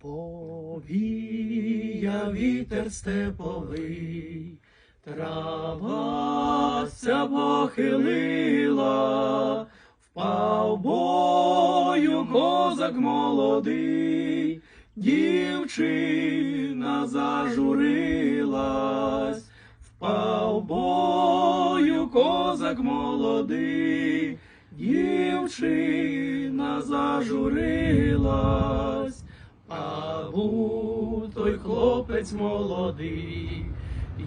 Повія вітер степовий, трава ся похилила, впав бою козак молодий, дівчина зажурилась, впав бою козак молодий, дівчина зажурилась, а той хлопець молодий,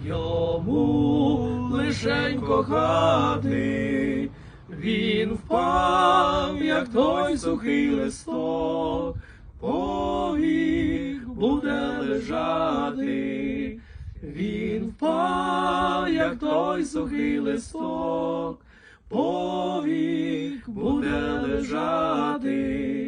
йому лишень кохати, він впав, як той сухий листок, повік буде лежати. Він впав, як той сухий листок, повік буде лежати.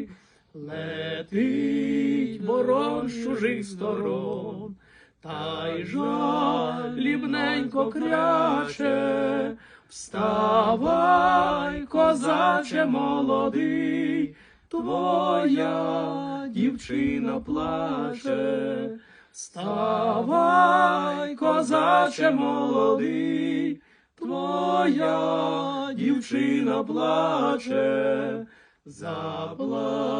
Летить ворон з чужих сторон, та й жалібненько кряче, вставай, козаче молодий, твоя дівчина плаче. Вставай, козаче молодий, твоя дівчина плаче, заплаче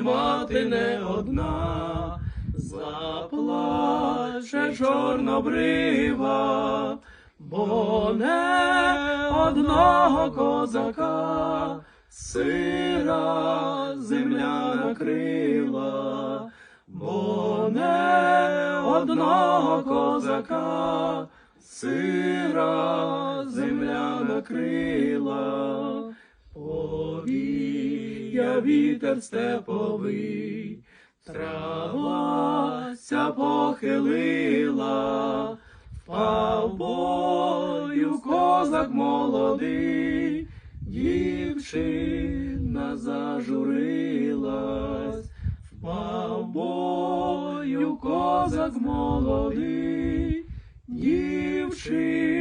мати не одна, заплаче чорнобрива, бо не одного козака сира земля накрила, бо не одного козака сира земля накрила. Повія вітер степовий, трава ся похилила, впав бою козак молодий, дівчина зажурилась, впав бою козак молодий, дівчина